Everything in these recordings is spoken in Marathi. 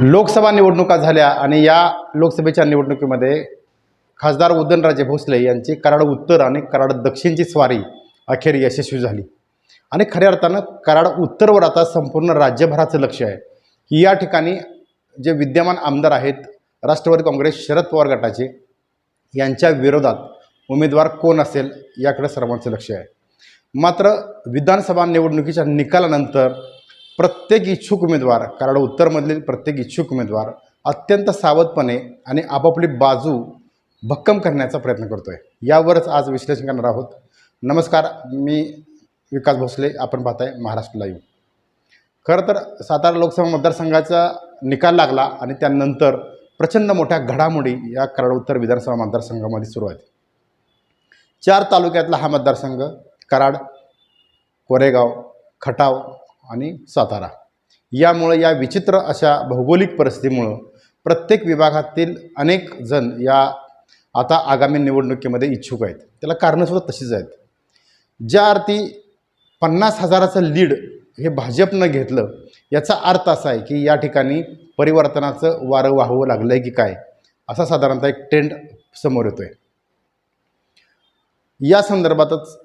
लोकसभा निवडणुका झाल्या आणि या लोकसभेच्या निवडणुकीमध्ये खासदार उदयनराजे भोसले यांची कराड उत्तर आणि कराड दक्षिणची स्वारी अखेर यशस्वी झाली. आणि खऱ्या अर्थानं कराड उत्तरवर आता संपूर्ण राज्यभराचं लक्ष आहे. की या ठिकाणी जे विद्यमान आमदार आहेत राष्ट्रवादी काँग्रेस शरद पवार गटाचे यांच्या विरोधात उमेदवार कोण असेल याकडे सर्वांचं लक्ष आहे. मात्र विधानसभा निवडणुकीच्या निकालानंतर प्रत्येक इच्छुक उमेदवार कराड उत्तरमधील प्रत्येक इच्छुक उमेदवार अत्यंत सावधपणे आणि आपापली बाजू भक्कम करण्याचा प्रयत्न करतो आहे यावरच आज विश्लेषण करणार आहोत. नमस्कार मी विकास भोसले आपण पाहताय महाराष्ट्र लाईव्ह खरं तर सातारा लोकसभा मतदारसंघाचा निकाल लागला आणि त्यानंतर प्रचंड मोठ्या घडामोडी या कराड उत्तर विधानसभा मतदारसंघामध्ये सुरू आहेत. चार तालुक्यातला हा मतदारसंघ कराड कोरेगाव खटाव आणि सातारा. यामुळे या विचित्र अशा भौगोलिक परिस्थितीमुळं प्रत्येक विभागातील अनेक जण या आता आगामी निवडणुकीमध्ये इच्छुक आहेत. त्याला कारणंसुद्धा तशीच आहेत. ज्या अर्थी पन्नास हजाराचं लीड हे भाजपनं घेतलं याचा अर्थ असा आहे की या ठिकाणी परिवर्तनाचं वारं वाहवं लागलं आहे की काय असा साधारणतः एक ट्रेंड समोर येतो आहे या संदर्भातच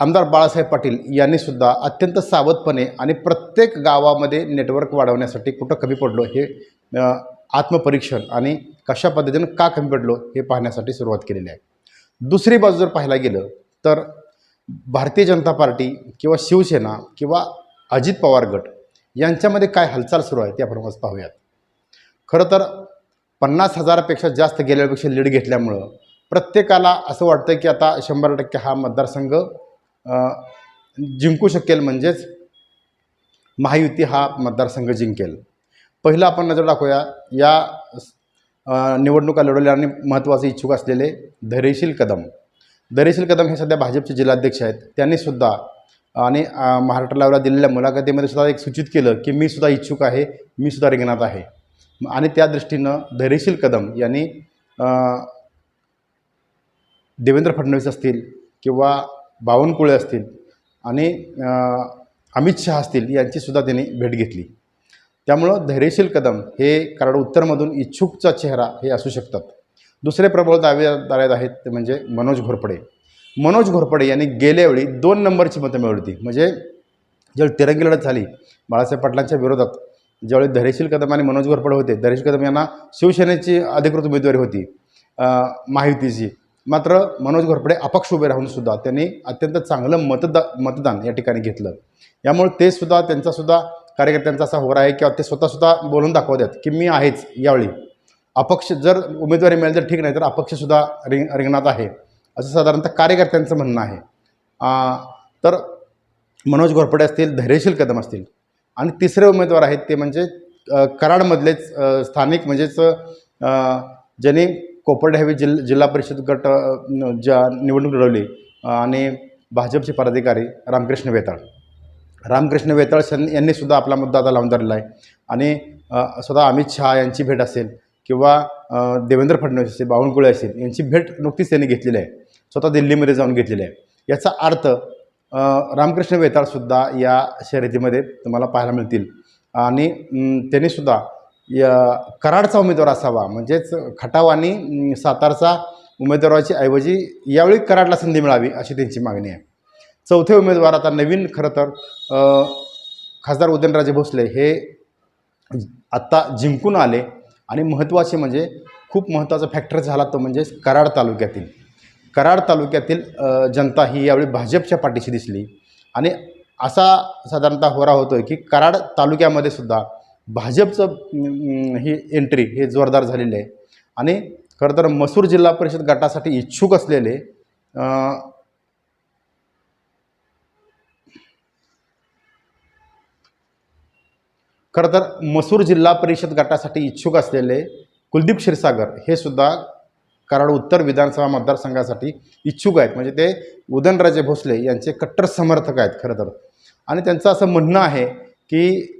आमदार बाळासाहेब पाटील यांनी सुद्धा अत्यंत सावधपणे आणि प्रत्येक गावामध्ये नेटवर्क वाढवण्यासाठी कुठं कमी पडलो हे आत्मपरीक्षण आणि कशा पद्धतीनं का कमी पडलो हे पाहण्यासाठी सुरुवात केलेली आहे. दुसरी बाजू जर पाहायला गेलं तर भारतीय जनता पार्टी किंवा शिवसेना किंवा अजित पवार गट यांच्यामध्ये काय हालचाल सुरू आहे ते आपण आज पाहूयात. खरं तर पन्नास हजारापेक्षा जास्त गेल्यापेक्षा लीड घेतल्यामुळं प्रत्येकाला असं वाटतं की आता शंभर टक्के हा मतदारसंघ जिंकू शकेल म्हणजेच महायुती हा मतदारसंघ जिंकेल. पहिलं आपण नजर टाकूया या निवडणुका लढवल्या आणि महत्त्वाचे इच्छुक असलेले धैर्यशील कदम. धैर्यशील कदम हे सध्या भाजपचे जिल्हाध्यक्ष आहेत. त्यांनीसुद्धा आणि महाराष्ट्र लावला दिलेल्या मुलाखतीमध्ये सुद्धा एक सूचित केलं की मी सुद्धा इच्छुक आहे मी सुद्धा रिंगणात आहे. आणि त्या दृष्टीनं धैर्यशील कदम यांनी देवेंद्र फडणवीस असतील किंवा बावनकुळे असतील आणि अमित शहा असतील यांचीसुद्धा त्यांनी भेट घेतली. त्यामुळं धैर्यशील कदम हे कराड उत्तरमधून इच्छुकचा चेहरा हे असू शकतात. दुसरे प्रबळ दावेदार आहेत ते म्हणजे मनोज घोरपडे. मनोज घोरपडे यांनी गेल्यावेळी दोन नंबरची मतं मिळवली होती. म्हणजे ज्यावेळी तिरंगी लढत झाली बाळासाहेब पाटलांच्या विरोधात ज्यावेळी धैर्यशील कदम आणि मनोज घोरपडे होते धैर्यशील कदम यांना शिवसेनेची अधिकृत उमेदवारी होती माहितीची. महायुतीची मात्र मनोज घोरपडे अपक्ष उभे राहून सुद्धा त्यांनी अत्यंत चांगलं मतदा मतदान या ठिकाणी घेतलं. यामुळे ते सुद्धा त्यांचासुद्धा कार्यकर्त्यांचा असा होरा आहे किंवा ते स्वतःसुद्धा बोलून दाखवतात की मी आहेच यावेळी. अपक्ष जर उमेदवारी मिळेल तर ठीक नाही तर अपक्षसुद्धा रिंग रिंगणात आहे. असं साधारणतः कार्यकर्त्यांचं म्हणणं आहे. तर मनोज घोरपडे असतील धैर्यशील कदम असतील आणि तिसरे उमेदवार आहेत ते म्हणजे कराडमधलेच स्थानिक म्हणजेच ज्यांनी कोपर्डे हवी जिल जिल्हा परिषद गट ज्या निवडणूक लढवली आणि भाजपचे पदाधिकारी रामकृष्ण वेताळ. रामकृष्ण वेताळ यांनी सुद्धा आपला मुद्दा आता लावून धरला आहे. आणि स्वतः अमित शहा यांची भेट असेल किंवा देवेंद्र फडणवीस असेल बावनकुळे असेल यांची भेट नुकतीच त्यांनी घेतलेली आहे. स्वतः दिल्लीमध्ये जाऊन घेतलेली आहे. याचा अर्थ रामकृष्ण वेताळसुद्धा या शर्यतीमध्ये तुम्हाला पाहायला मिळतील. आणि त्यांनीसुद्धा कराडचा उमेदवार असावा. म्हणजेच खटाव आणि सातारचा उमेदवाराची ऐवजी यावेळी कराडला संधी मिळावी अशी त्यांची मागणी आहे. चौथे उमेदवार आता नवीन खरं तर खासदार उदयनराजे भोसले हे आत्ता जिंकून आले आणि महत्त्वाचे म्हणजे खूप महत्त्वाचा फॅक्टर झाला तो म्हणजे कराड तालुक्यातील. कराड तालुक्यातील जनता ही यावेळी भाजपच्या पाठीशी दिसली आणि असा साधारणतः होरा होतो आहे की कराड तालुक्यामध्ये सुद्धा भाजपचं ही एंट्री हे जोरदार झालेली आहे. आणि खरं तर मसूर जिल्हा परिषद गटासाठी इच्छुक असलेले खरं तर मसूर जिल्हा परिषद गटासाठी इच्छुक असलेले कुलदीप क्षीरसागर हे सुद्धा कराड उत्तर विधानसभा मतदारसंघासाठी इच्छुक आहेत. म्हणजे ते उदयनराजे भोसले यांचे कट्टर समर्थक आहेत खरं तर. आणि त्यांचं असं म्हणणं आहे की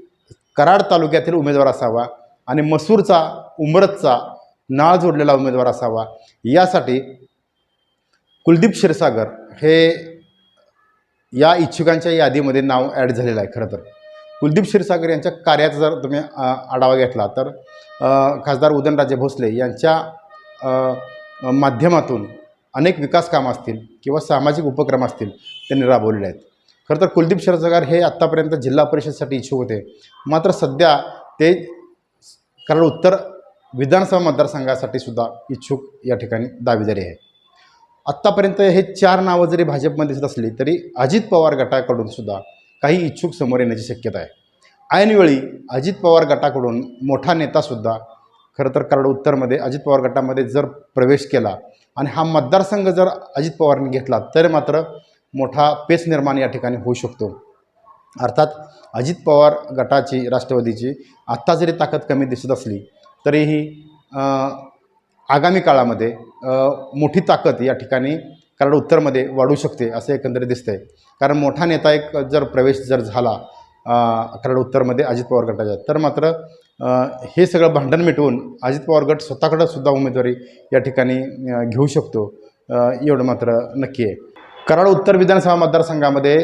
कराड तालुक्यातील उमेदवार असावा आणि मसूरचा उमरतचा नाळ जोडलेला उमेदवार असावा. यासाठी कुलदीप क्षीरसागर हे या इच्छुकांच्या यादीमध्ये नाव ॲड झालेलं आहे खरं तर. कुलदीप क्षीरसागर यांच्या कार्याचा जर तुम्ही आढावा घेतला तर खासदार उदयनराजे भोसले यांच्या माध्यमातून अनेक विकास कामं असतील किंवा सामाजिक उपक्रम असतील त्यांनी राबवलेले आहेत. खरं तर कुलदीप क्षीरसागर हे आत्तापर्यंत जिल्हा परिषदसाठी इच्छुक होते. मात्र सध्या ते कारण उत्तर विधानसभा मतदारसंघासाठी सुद्धा इच्छुक या ठिकाणी दावेदारी आहे. आत्तापर्यंत हे चार नावं जरी भाजपमध्ये दिसत असली तरी अजित पवार गटाकडून सुद्धा काही इच्छुक समोर येण्याची शक्यता आहे. ऐनवेळी अजित पवार गटाकडून मोठा नेतासुद्धा खरं तर कराड उत्तरमध्ये अजित पवार गटामध्ये जर प्रवेश केला आणि हा मतदारसंघ जर अजित पवारांनी घेतला तर मात्र मोठा पेच निर्माण या ठिकाणी होऊ शकतो. अर्थात अजित पवार गटाची राष्ट्रवादीची आत्ता जरी ताकद कमी दिसत असली तरीही आगामी काळामध्ये मोठी ताकद या ठिकाणी कराड उत्तरमध्ये वाढू शकते असं एकंदरीत दिसतंय. कारण मोठा नेता एक जर प्रवेश जर झाला अ, कराड उत्तरमध्ये अजित पवार गटाच्या तर मात्र हे सगळं भांडण मिटवून अजित पवार गट स्वतःकडं सुद्धा उमेदवारी या ठिकाणी घेऊ शकतो एवढं मात्र नक्की आहे. कराड उत्तर विधानसभा मतदारसंघामध्ये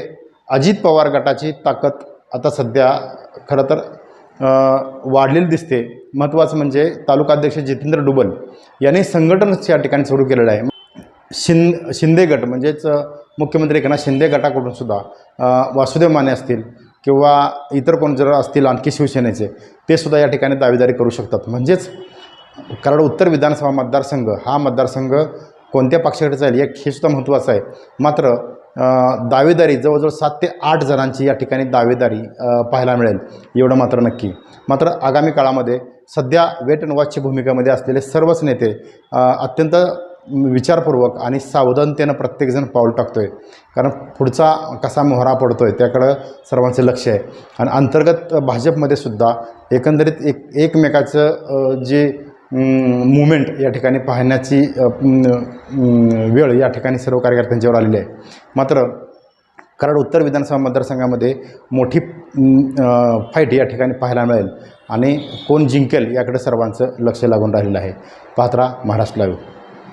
अजित पवार गटाची ताकद आता सध्या खरं तर वाढलेली दिसते. महत्त्वाचं म्हणजे तालुकाध्यक्ष जितेंद्र डुबल यांनी संघटनच या ठिकाणी सुरू केलेलं आहे. शिं शिंदे गट म्हणजेच मुख्यमंत्री एकनाथ शिंदे गटाकडून सुद्धा वासुदेव माने असतील किंवा इतर कोण जर असतील आणखी शिवसेनेचे ते सुद्धा या ठिकाणी दावेदारी करू शकतात. म्हणजेच कराड उत्तर विधानसभा मतदारसंघ हा मतदारसंघ कोणत्या पक्षाकडे जाईल एक हे सुद्धा महत्त्वाचं आहे. मात्र दावेदारी जवळजवळ सात ते आठ जणांची या ठिकाणी दावेदारी पाहायला मिळेल. एवढं मात्र नक्की. मात्र आगामी काळामध्ये सध्या वेट अँड वॉचची भूमिकेमध्ये असलेले सर्वच नेते अत्यंत विचारपूर्वक आणि सावधानतेनं प्रत्येकजण पाऊल टाकतो आहे कारण पुढचा कसा मोहरा पडतो आहे त्याकडं सर्वांचं लक्ष आहे. आणि अंतर्गत भाजपमध्ये सुद्धा एकंदरीत एक एकमेकाचं जे मुवमेंट या ठिकाणी पाहण्याची वेळ या ठिकाणी सर्व कार्यकर्त्यांच्यावर आलेली आहे. मात्र कराड उत्तर विधानसभा मतदारसंघामध्ये मोठी फाईट या ठिकाणी पाहायला मिळेल. आणि कोण जिंकेल याकडे सर्वांचं लक्ष लागून राहिलेलं आहे. पात्रा महाराष्ट्र लाईव्ह